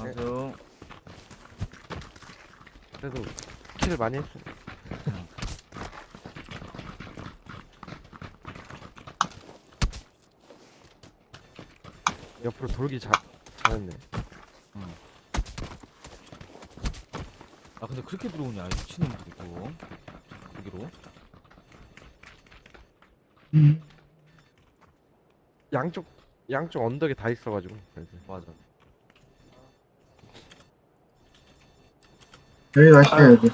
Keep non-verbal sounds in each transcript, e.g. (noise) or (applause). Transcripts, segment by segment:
가서 그래도 킬을 많이 했어. 옆으로 돌기 잘 잘했네. 아 근데 그렇게 들어오냐 미친놈도 있고 여기로 양쪽 양쪽 언덕에 다 있어가지고. 그래서. 맞아 여기 가시죠, 여기.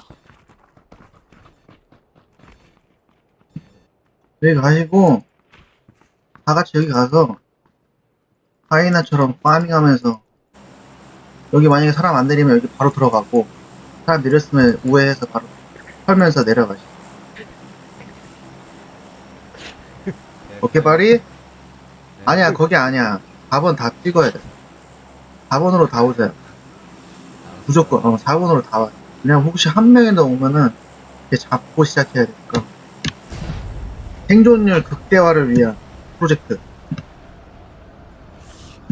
여기 가시고, 다 같이 여기 가서, 하이나처럼 파밍하면서, 여기 만약에 사람 안 내리면 여기 바로 들어가고, 사람 내렸으면 우회해서 바로 털면서 내려가시죠. 오케이, 파리? 아니야, 거기 아니야. 4번 다 찍어야 돼. 4번으로 다 오세요. 무조건, 어, 4번으로 다 와. 그냥 혹시 한 명이 더 오면은, 이렇게 잡고 시작해야 되니까. 생존율 극대화를 위한 프로젝트.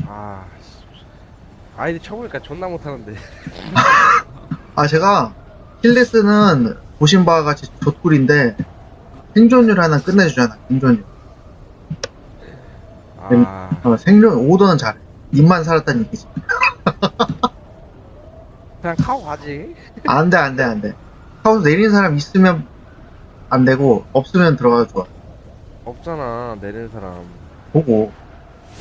아 씨. 아이디 쳐보니까 존나 못하는데. (laughs) 아, 제가, 힐레스는 보신 바와 같이 족꿀인데, 생존율 하나 끝내주잖아, 생존율. 아 어, 생존, 오더는 잘해. 입만 살았다는 얘기지. 그냥 카고 가지. 안 돼, 안 돼, 안 돼. 하우스 내리는 사람 있으면 안 되고, 없으면 들어가도 좋아. 없잖아 내리는 사람. 보고,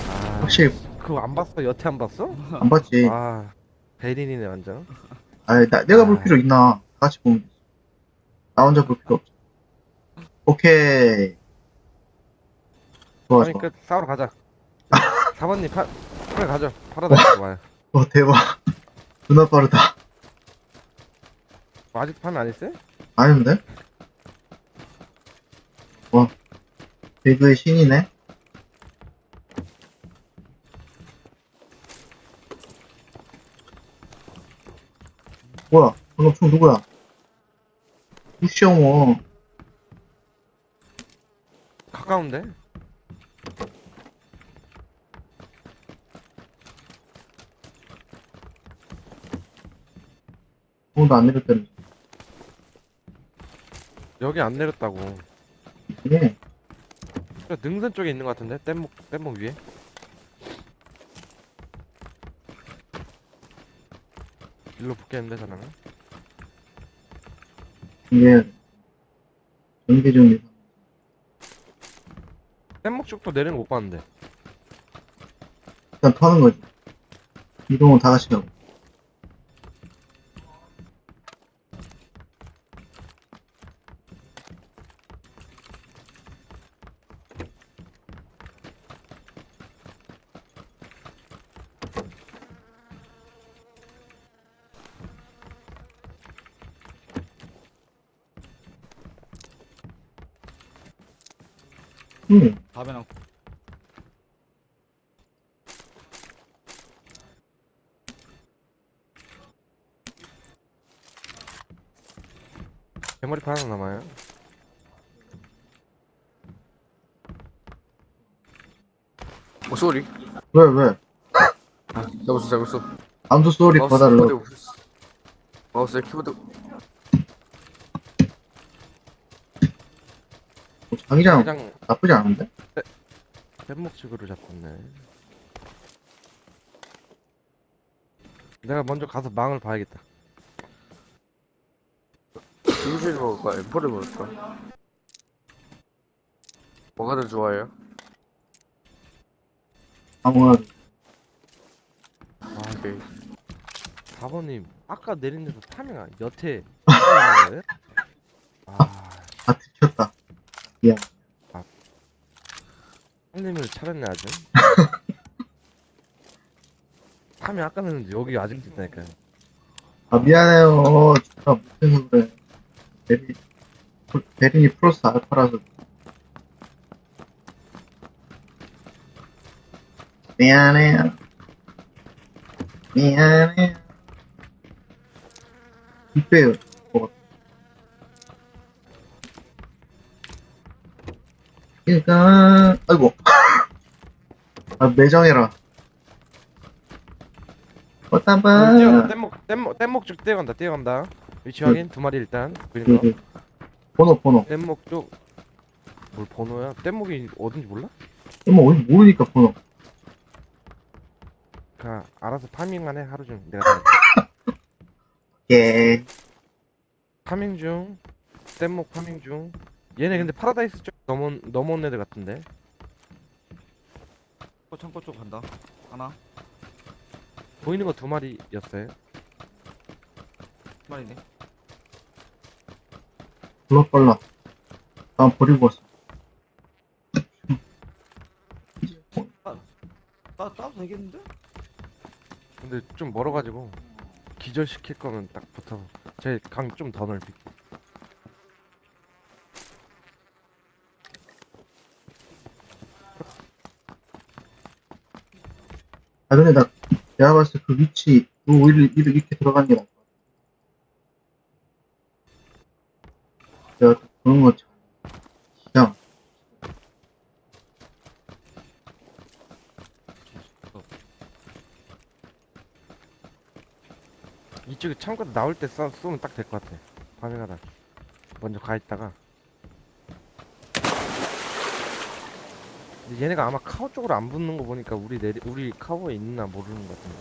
아 확실히 그거 안 봤어? 여태 안 봤어? 안 봤지. 아 베린이네 완전. 아, 나, 내가 볼 아. 필요 있나? 다 같이 보면 되지. 나 혼자 볼 필요 없어. 오케이. 좋아, 아니 좋아. 끝 싸우러 가자. 4번님 파 그래 가죠. 파라다이스 와요. 어, 대박. (laughs) 존나 빠르다. 뭐 아직 파면 안 했어요? 아닌데? 와, 배그의 신이네? 뭐야, 방금 총 누구야? 우시영어. 가까운데? 오늘도 안 내렸다면서. 여기 안 내렸다고. 예. 저 능선 쪽에 있는 것 같은데? 뗏목 뗏목 위에? 일로 붙겠는데 저는? 이게, 전개 중이 뗏목 쪽도 내리는 거 못 봤는데. 일단 터는 거지. 이동은 다 가고. 음, 밥에랑 대머리판 하나 남아요. 어, 쏘리. 왜, 왜? 잡았어, 잡았어. 암수 소리 마우스. 키보드. 마우스 키보드. 자기장 그냥 나쁘지 않은데? 뗏목 쪽으로 잡혔네. 내가 먼저 가서 망을 봐야겠다. 인실 먹을까? 엠포를 먹을까? 뭐가 더 좋아요? 아무나 아, 오케이. 4번님 아까 내린 데서 타면 여태 (laughs) 거예요? 아. 형님을 차렸네 아주. 타면 아까 냈는데 여기 아직도 있다니까요. 아, 미안해요. 진짜 못해서 그래. 베리, 베린이 플러스 알파라서. 미안해요. 미안해요. 이빼요. 뭐. 이가, 아이고. (laughs) 아, 매정해라. 어, 뛰어간다 꽃다발. 뗏목 뗏목 뗏목 쪽 뛰어간다 뛰어간다 위치 확인 두 마리 일단 보이는 거 그, 그. 번호, 번호. 뗏목 쪽뭘 번호야? 뗏목이 어딘지 몰라? 뭐, 어디 모르니까 번호. 그 알아서 파밍만 해 하루 중 내가 다 (laughs) 예. 파밍 중 뗏목 파밍 중 얘네 근데 파라다이스 쪽 넘어 넘어온 애들 같은데 어, 창고 쪽 간다. 하나. 보이는 거 두 마리였어요 한 마리네. 불러 빨라. 난 버리고 왔어. 따, 따도 되겠는데? 근데 좀 멀어가지고 기절 시킬 거면 딱 붙어서 제 강 좀 더 넓히 아, 근데 나, 내가 봤을 때 그 위치, 너 오히려 이렇게, 들어가는 게 같아. 내가 또 그런 거 잘, 그냥, 이쪽에 창고 나올 때 쏴, 쏘면 딱 될 것 같아. 파밍하다. 먼저 가 있다가 근데 얘네가 아마 카우 쪽으로 안 붙는 거 보니까 우리 내리 우리 카우에 있나 모르는 것 같은데.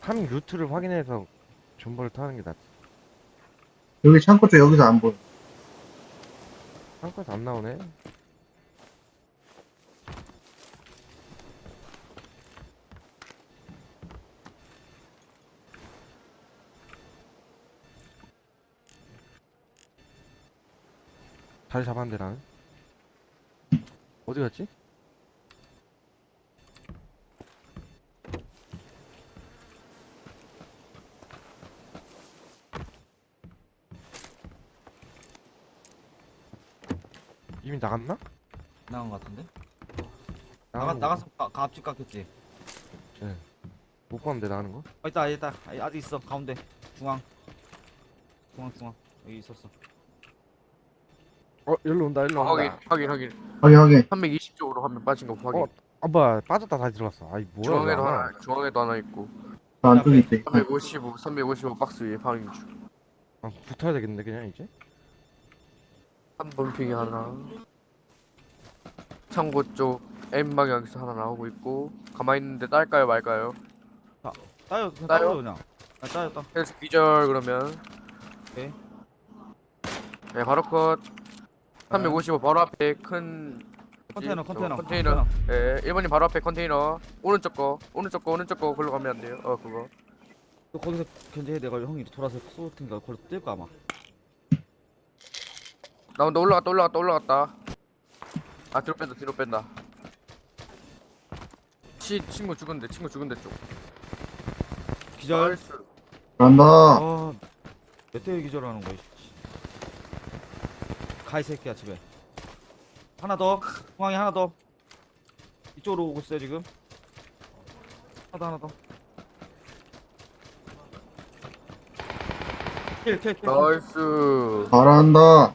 파밍 루트를 확인해서 존버를 타는 게 낫지 여기 창고 쪽 여기서 안 보여. 창고에서 안 나오네 자리 잡았는데 나는 어디 갔지? 이미 나갔나? 나간 것 같은데? 나가, 거 나가서 가, 가 앞집 깎였지? 못 봤는데 나가는 거? 어, 있다, 있다. 아, 아직 있어. 가운데. 중앙. 중앙, 중앙. 여기 있었어. 어 여기로 온다 여기로 온다 확인 확인 확인 확인, 확인. 320쪽으로 한 명 빠진 거 확인 어, 아 뭐야 빠졌다 다시 들어갔어 아이 뭐야 중앙에도 이거 하나 중앙에도 하나 있고 나 안쪽에 있대. 355 355 박스 위에 파밍 중 아, 붙어야 되겠는데 그냥 이제 3번 핑이 하나 창고 쪽 M 방향에서 하나 나오고 있고 가만히 있는데 딸까요 말까요? 따요, 그냥 따요? 따요, 그냥. 아, 따요, 따. 그래서 기절 그러면 오케이. 네 바로 컷 355 바로 앞에 큰? 컨테이너, 컨테이너. 컨테이너 예 1번님 바로 앞에 컨테이너 오른쪽 거 오른쪽 거 오른쪽 거 글로 가면 안 돼요 어 그거 또 거기서 견제해. 내가 형이 돌아서 쏠 테니까 거기서 뛸거 아마. 나 온다 올라갔다 올라갔다 올라갔다 아 뒤로 뺀다 뒤로 뺀다 치, 친구 죽은데 친구 죽은데 쪽 기절. 나이스. 간다. 아, 몇 대에 기절하는 거야, 씨. 가, 이 새끼야, 집에. 하나 더. 중앙에 하나 더. 이쪽으로 오고 있어요, 지금. 하나 더, 하나 더. 킬, 킬, 킬. 나이스 잘한다.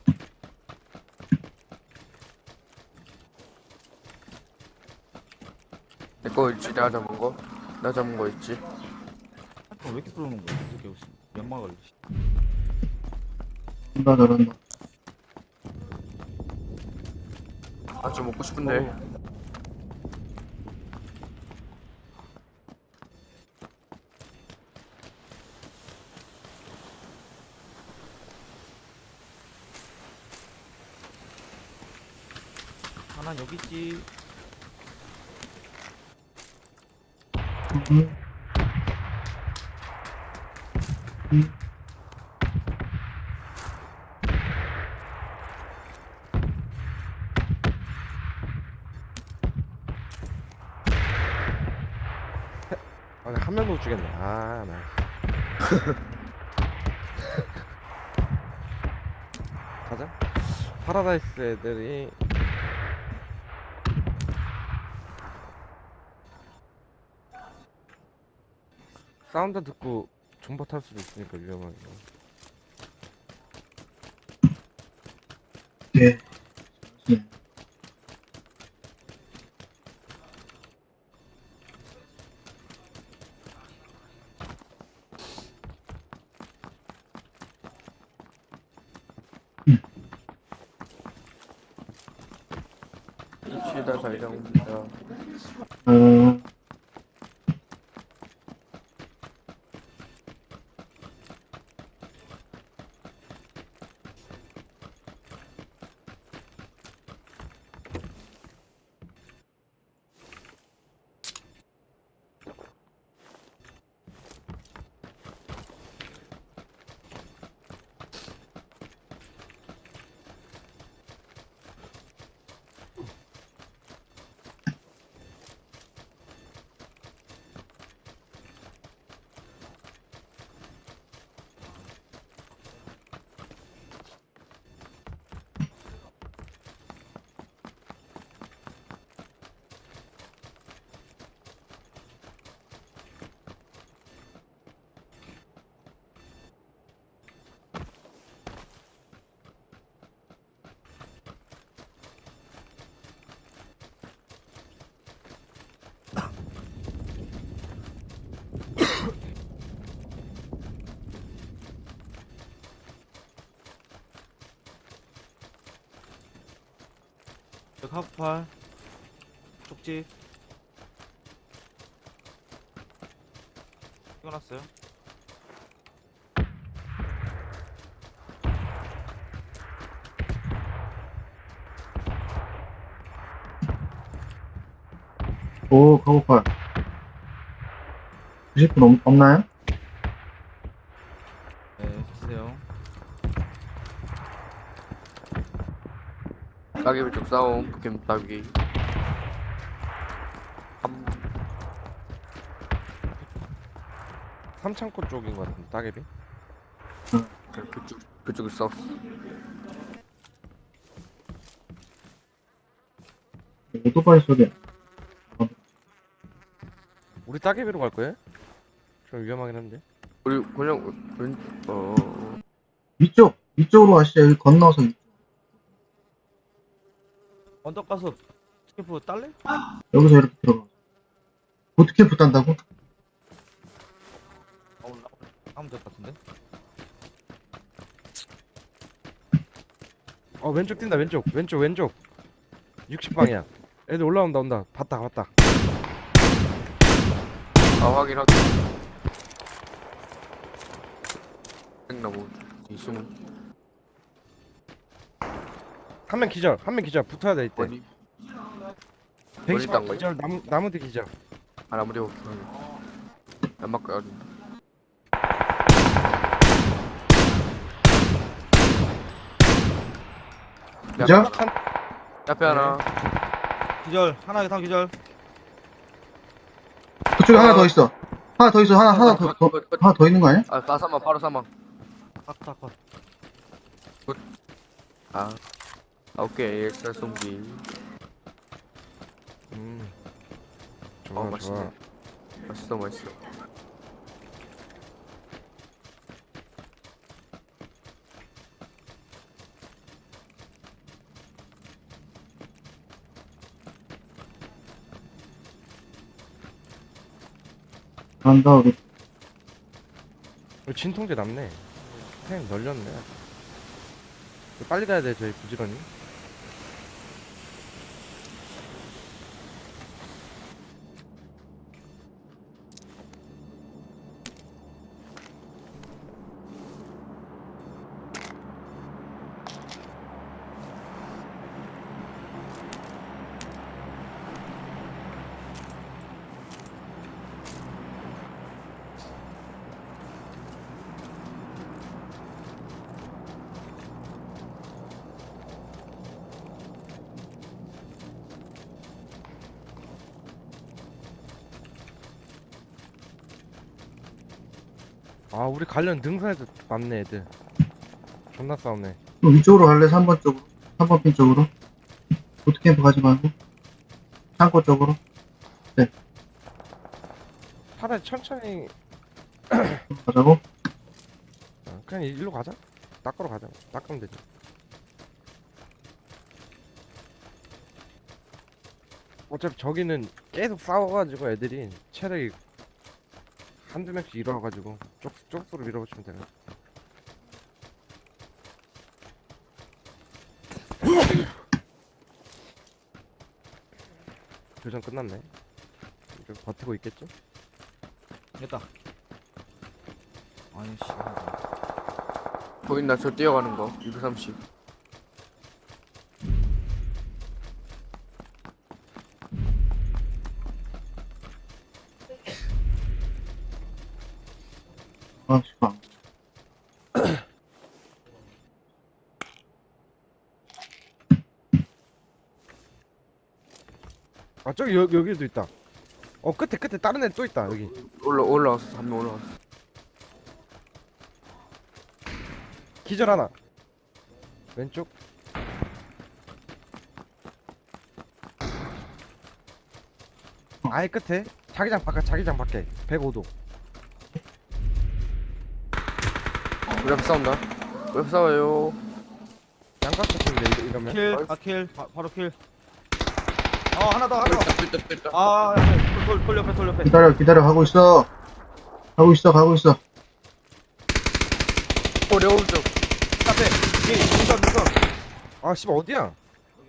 내거 있지 내가 잡은 거 내가 잡은 거 있지 아, 왜 이렇게 들어오는 거야, 이 새끼 혹시. 연막을. 씨. 잘한다, 잘한다. 아좀 먹고 싶은데 하나 여기 있지. 음. 음. 아, 한 명도 못 주겠네 아 나 (laughs) 가자 파라다이스 애들이 사운드 듣고 존버 탈 수도 있으니까 위험하게 예. 예. 시다 달려옵니다. 저 카프팔 쪽지 찍어놨어요 오, 카고팔. 90분 없, 없나요? 따개비 쪽 싸움. 북캠 따개비. 한 삼창고 쪽인 것 같은데 따개비 그쪽 그쪽을 싸웠어. 오토바이 소리. 우리 따개비로 갈 거예요? 좀 위험하긴 한데 우리 그냥 왼 어. 어. 위쪽, 위쪽으로 가시죠. 여기 건너서. 위- 언덕 가서 스케프 딸래? 여기서 이렇게 들어가. 보트캠프 딴다고? 어, 올라 하면 될 것 같은데? 어 왼쪽 뛴다 왼쪽. 왼쪽 왼쪽. 60방향. 애들 올라온다 온다. 봤다 봤다. 아 확인 확인. 생나무 이승훈 한 명 기절 한 명 기절 붙어야 돼 이때 어디? 120방 딴 거야? 기절 나무 나무 뒤 기절 아 아무리 오케이. 안 맞고 야 그죠? 옆에 하나. 기절 하나 다 기절 그쪽에 하나 더 있어. 하나 더 있어. 하나, 하나 더, 더, 하나 더 있는 거 아니야? 아, 나 사망 바로 사망. 탁탁탁 아. 아, 오케이. 엑셀 송기. 음 어, 좋아 맛있네. 좋아 맛있어, 맛있어. 간다, 우리. 진통제 남네 그냥 널렸네 빨리 가야 돼 저희 부지런히 아 우리 관련 능선에도 많네 애들 존나 싸우네 그럼 위쪽으로 갈래? 3번 쪽으로? 3번 핀 쪽으로? 보트캠프 가지 말고? 창고 쪽으로? 차라리 천천히 가자고? 어, 그냥 일로 가자 닦으러 가자 닦으면 되지 어차피 저기는 계속 싸워가지고 애들이 체력이 한두 명씩 일어나가지고 쪽쪽으로 밀어붙이면 되네 (laughs) 교전 끝났네 이제 버티고 있겠죠? 됐다. 아니 씨. 보인다 저 뛰어가는 거 230 아, 씨발. 아 저기 여, 여기도 있다. 어 끝에 끝에 다른 애 또 있다 여기. 올라 올라왔어 한 명 올라왔어. 기절 하나. 왼쪽. 아예 끝에 자기장 바깥 자기장 밖에 105도. 우리 앞에 싸운다. 우리 앞에 싸워요. 양각 같은데 이러- 이러면. 킬, 아, 킬, 바, 바로 킬. 어, 하나 더, 하나 더. 뚫다 뚫다 뚫다. 아, 야, 야, 돌, 돌 옆에, 돌 옆에. 기다려, 기다려. 가고 있어. 가고 있어, 가고 있어. 꼬리 오른쪽. 앞에, 뒤에, 눈썹, 눈썹. 아 씨발 어디야?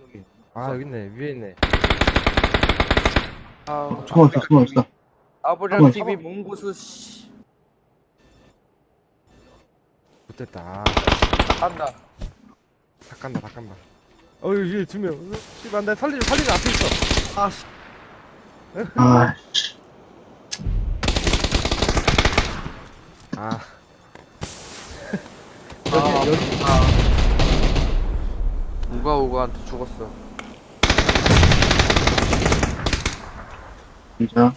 여기. 아 여기 있네 위에 있네. 아 숨어 있어. 아버지랑 TV 몽고수 씨. 못됐다. 아, 간다. 다 간다 다 간다. 어 여기 위에 두 명. 어, 씨발 나 살리는 살리는 앞에 있어. 아, 씨. 아, 씨. 아 아, 여기 (laughs) 여기. 아. 우가 우가한테 죽었어. 진짜.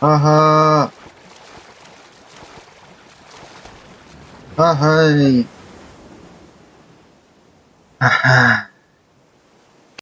아하. 아하